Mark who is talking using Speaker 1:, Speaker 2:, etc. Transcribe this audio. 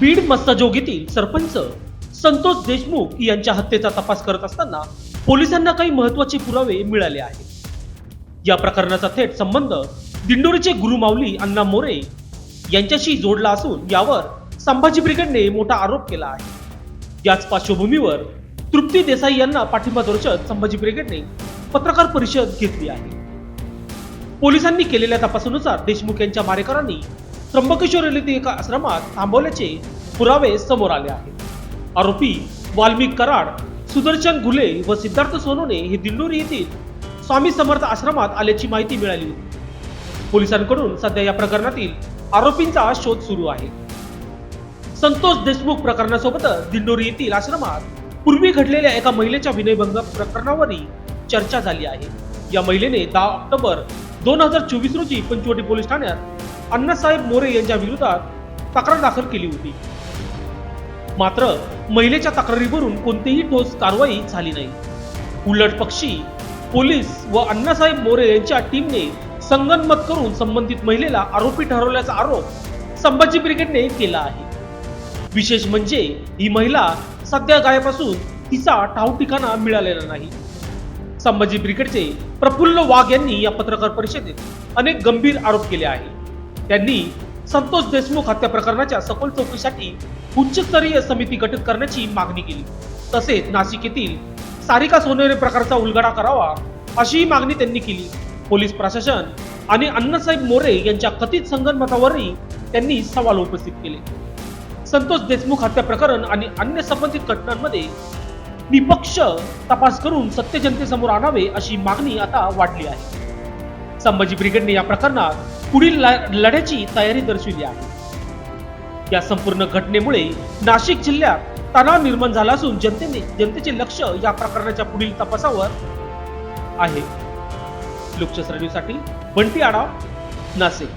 Speaker 1: बीड मस्ताजोगीतील सरपंच संतोष देशमुख यांच्या हत्येचा तपास करत असताना पोलिसांना काही महत्त्वाचे पुरावे मिळाले आहेत. या प्रकरणाचा थेट संबंध दिंडोरीचे गुरुमाऊली अण्णा मोरे यांच्याशी जोडला असून यावर संभाजी ब्रिगेडने मोठा आरोप केला आहे. याच पार्श्वभूमीवर तृप्ती देसाई यांना पाठिंबा दर्शत संभाजी ब्रिगेडने पत्रकार परिषद घेतली आहे. पोलिसांनी केलेल्या तपासानुसार देशमुख यांच्या मारेकरांनी त्र्यंबकेश्वर येथील एका आश्रमात थांबवल्याचे पुरावे समोर आले आहेत. आरोपी वाल्मिक कराड सुदर्शन घुले व सिद्धार्थ सोनोने हे दिंडोरी येथील स्वामी समर्थ आश्रमात आल्याची माहिती मिळाली होती. पोलिसांकडून सध्या या प्रकरणातील आरोपींचा शोध सुरू आहे. संतोष देशमुख प्रकरणासोबतच दिंडोरी येथील आश्रमात पूर्वी घडलेल्या एका महिलेच्या विनयभंग प्रकरणावरही चर्चा झाली आहे. या महिलेने दहा ऑक्टोबर दोन हजार चोवीस रोजी पंचवटी पोलीस ठाण्यात अण्णासाहेब मोरे यांच्या विरोधात तक्रार दाखल केली होती. मात्र महिलेच्या तक्रारीवरून कोणतीही ठोस कारवाई झाली नाही. उलट पक्षी पोलीस व अण्णासाहेब मोरे यांच्या टीमने संगनमत करून संबंधित महिलेला आरोपी ठरवल्याचा आरोप संभाजी ब्रिगेडने केला आहे. विशेष म्हणजे ही महिला सध्या गायब असून तिचा ठाव ठिकाणा मिळालेला नाही. संभाजी ब्रिगेडचे प्रफुल्ल वाघ यांनी या पत्रकार परिषदेत अनेक गंभीर आरोप केले आहे त्यांनी संतोष देशमुख हत्या प्रकरणाच्या सखोल चौकशीसाठी उच्चस्तरीय समिती गठीत करण्याची मागणी केली. तसेच नाशिक येथील सारिका सोनेरे प्रकारचा उलगडा करावा अशीही मागणी त्यांनी केली. पोलीस प्रशासन आणि अण्णासाहेब मोरे यांच्या कथित संगणमतावरही त्यांनी सवाल उपस्थित केले. संतोष देशमुख हत्या प्रकरण आणि अन्य संबंधित घटनांमध्ये निपक्ष तपास करून सत्य जनतेसमोर आणावे अशी मागणी आता वाढली आहे. संभाजी ब्रिगेडने या प्रकरणात पुढील लढ्याची तयारी दर्शविली आहे. या संपूर्ण घटनेमुळे नाशिक जिल्ह्यात तणाव निर्माण झाला असून जनतेने जनतेचे लक्ष या प्रकरणाच्या पुढील तपासावर आहे. लोकशास्त्र न्यूजसाठी बंटी आडाव नाशिक.